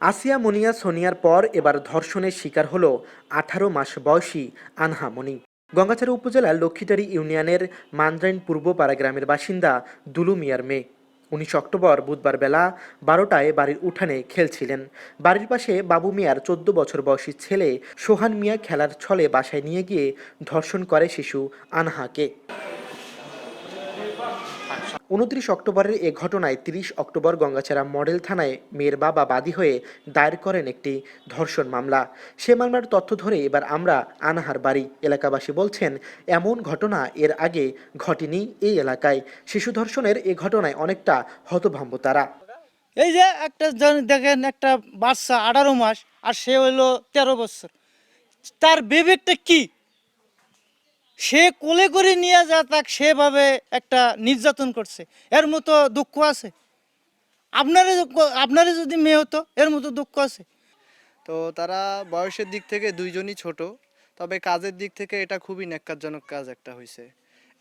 আসিয়া মনিয়া সোনিয়ার পর এবার ধর্ষণের শিকার হল আঠারো মাস বয়সী আনহা মনি। গঙ্গাচাড়া উপজেলার লক্ষ্মীটারি ইউনিয়নের মান্দ্রাইন পূর্বপাড়া গ্রামের বাসিন্দা দুলু মিয়ার মেয়ে। উনিশ অক্টোবর বুধবার বেলা বারোটায় বাড়ির উঠানে খেলছিলেন। বাড়ির পাশে বাবু মিয়ার চোদ্দ বছর বয়সী ছেলে সোহান মিয়া খেলার ছলে বাসায় নিয়ে গিয়ে ধর্ষণ করে শিশু আনহাকে। উনত্রিশ অক্টোবরের এ ঘটনায় তিরিশ অক্টোবর গঙ্গাচাড়া মডেল থানায় মেয়ের বাবা বাদী হয়ে দায়ের করেন একটি ধর্ষণ মামলা। সে মামলার তথ্য ধরে এবার আমরা আনাহার বাড়ি। এলাকাবাসী বলছেন, এমন ঘটনা এর আগে ঘটেনি এই এলাকায়। শিশু ধর্ষণের এ ঘটনায় অনেকটা হতভম্ব তারা। এই যে একটা দেখেন, একটা বাচ্চা আঠারো মাস আর সে হইল তেরো বছর। তার বিবেকটা কি? সে কোলে করে নিয়ে যা তাক সেভাবে একটা নির্যাতন করছে। এর মতো দুঃখ আছে? আপনারা আপনারা যদি মেয়ে হতো, এর মতো দুঃখ আছে? তো তারা বয়সের দিক থেকে দুইজনই ছোট, তবে কাজের দিক থেকে এটা খুবই ন্যাক্কারজনক কাজ একটা হয়েছে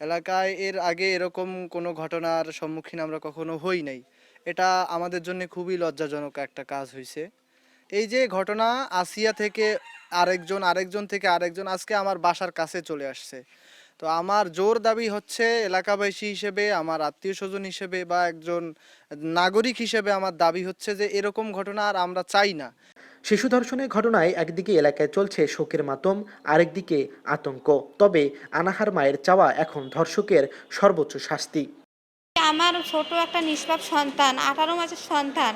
এলাকায় এর আগে এরকম কোনো ঘটনার সম্মুখীন আমরা কখনো হই নাই। এটা আমাদের জন্য খুবই লজ্জাজনক একটা কাজ হয়েছে এই যে ঘটনা আসিয়া থেকে আরেকজন আরেকজন থেকে আরেকজন আজকে আমার বাসার কাছে চলে আসছে। তো আমার জোর দাবি হচ্ছে এলাকাবাসী হিসেবে, আমার আত্মীয় স্বজন হিসেবে বা একজন নাগরিক হিসেবে আমার দাবি হচ্ছে যে এরকম ঘটনা আর আমরা চাই না। শিশু ধর্ষণের ঘটনায় একদিকে এলাকায় চলছে শোকের মাতম, আরেকদিকে আতঙ্ক। তবে আনাহার মায়ের চাওয়া এখন ধর্ষকের সর্বোচ্চ শাস্তি। আমার ছোট একটা নিষ্পাপ সন্তান আঠারো মাসের সন্তান।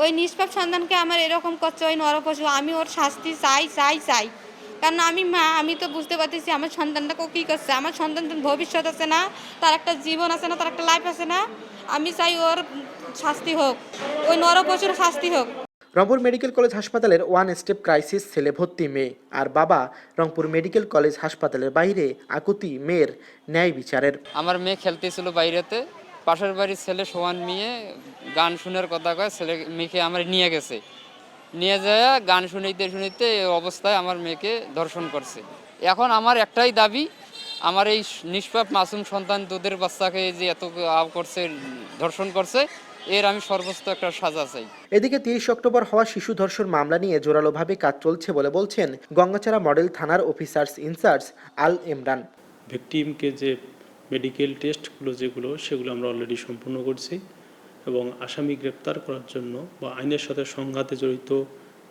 ওই নিষ্পাপ সন্তানকে আমার এরকম করছে ওই নরপশু আমি ওর শাস্তি চাই চাই চাই। কারণ আমি মা আমি তো বুঝতে পারতেছি আমার সন্তানটাকে কী করছে। আমার সন্তানটার ভবিষ্যৎ আছে না তার একটা জীবন আছে না তার একটা লাইফ আছে না। আমি চাই ওর শাস্তি হোক ওই নরপশুর শাস্তি হোক। রংপুর মেডিকেল কলেজ হাসপাতালের ওয়ান স্টেপ ক্রাইসিস ছেলে ভর্তি মেয়ে আর বাবা রংপুর মেডিকেল কলেজ হাসপাতালের বাইরে আকুতি মেয়ের ন্যায় বিচারের। আমার মেয়ে খেলতেছিল বাইরেতে পাশের বাড়ির ছেলে সোয়ান মেয়ে গান শোনার কথা কয় ছেলে মেয়েকে আমার নিয়ে গেছে। নিয়ে যায় গান শুনিতে শুনিতে এই অবস্থায় আমার মেয়েকে ধর্ষণ করছে। এখন আমার একটাই দাবি আমার এই নিষ্পাপ মাসুম সন্তান দুধের বাচ্চাকে যে এত আব করছে ধর্ষণ করছে এর আমি সর্বোচ্চ একটা সাজা চাই। এদিকে তিরিশ অক্টোবর হওয়া শিশু ধর্ষণ মামলা নিয়ে জোরালোভাবে কাজ চলছে বলে বলছেন গঙ্গাচাড়া মডেল থানার officers in charge Al Imran. ভিকটিমকে যে মেডিকেল টেস্টগুলো যেগুলো সেগুলো আমরা অলরেডি সম্পূর্ণ করছি এবং আসামি গ্রেপ্তার করার জন্য বা আইনের সাথে সংঘাতে জড়িত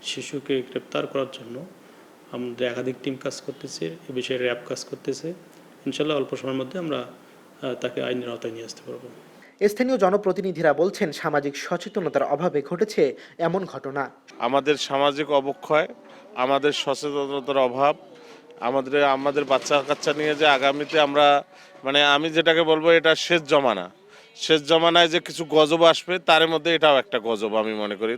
শিশুকে গ্রেপ্তার করার জন্য আমাদের একাধিক টিম কাজ করতেছে এ বিষয়ে র্যাব কাজ করতেছে। ইনশাল্লাহ অল্প সময়ের মধ্যে আমরা তাকে আইনের আওতায় নিয়ে আসতে পারব। স্থানীয় জনপ্রতিনিধিরা বলছেন সামাজিক সচেতনতার অভাবে ঘটেছে এমন ঘটনা। আমাদের সামাজিক অবক্ষয় আমাদের সচেতনতার অভাব আমাদের আমাদের বাচ্চা কাচ্চা নিয়ে যে আগামীতে আমরা মানে আমি যেটাকে বলব এটা শেষ জমানা। শেষ জমানায় যে কিছু গজব আসবে তার মধ্যে এটাও একটা গজব আমি মনে করি।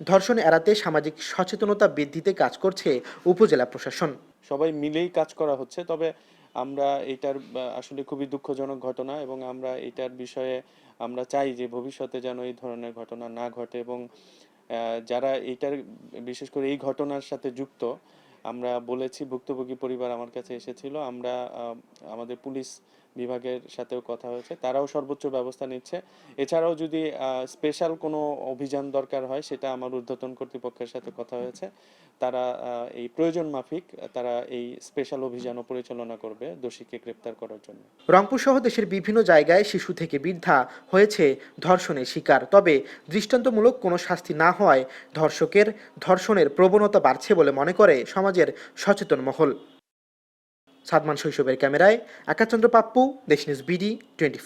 ধর্ষণ এড়াতে সামাজিক সচেতনতা বৃদ্ধিতে কাজ করছে উপজেলা প্রশাসন। সবাই মিলেই কাজ করা হচ্ছে তবে আমরা এটার আসলে খুবই দুঃখজনক ঘটনা এবং আমরা এটার বিষয়ে আমরা চাই যে ভবিষ্যতে যেন এই ধরনের ঘটনা না ঘটে এবং যারা এইটার বিশেষ করে এই ঘটনার সাথে যুক্ত আমরা বলেছি ভুক্তভোগী পরিবার আমার কাছে এসেছিল। আমরা আমাদের পুলিশ বিভাগের সাথেও কথা হয়েছে, তারাও সর্বোচ্চ ব্যবস্থা নিচ্ছে। এছাড়াও যদি স্পেশাল কোনো অভিযান দরকার হয়, সেটা আমার ঊর্ধ্বতন কর্তৃপক্ষের সাথে কথা হয়েছে। তারা এই প্রয়োজন মাফিক, তারা এই স্পেশাল অভিযানও পরিচালনা করবে, দোষীকে গ্রেপ্তার করার জন্য। রংপুর সহ দেশের বিভিন্ন জায়গায় শিশু থেকে বৃদ্ধা হয়েছে ধর্ষণের শিকার। তবে দৃষ্টান্তমূলক কোনো শাস্তি না হওয়ায় ধর্ষকের ধর্ষণের প্রবণতা বাড়ছে বলে মনে করে সমাজের সচেতন মহল। সাদমান শৈশবের ক্যামেরায় আকাশচন্দ্র পাপ্পু দেশ নিউজ বিডি টোয়েন্টি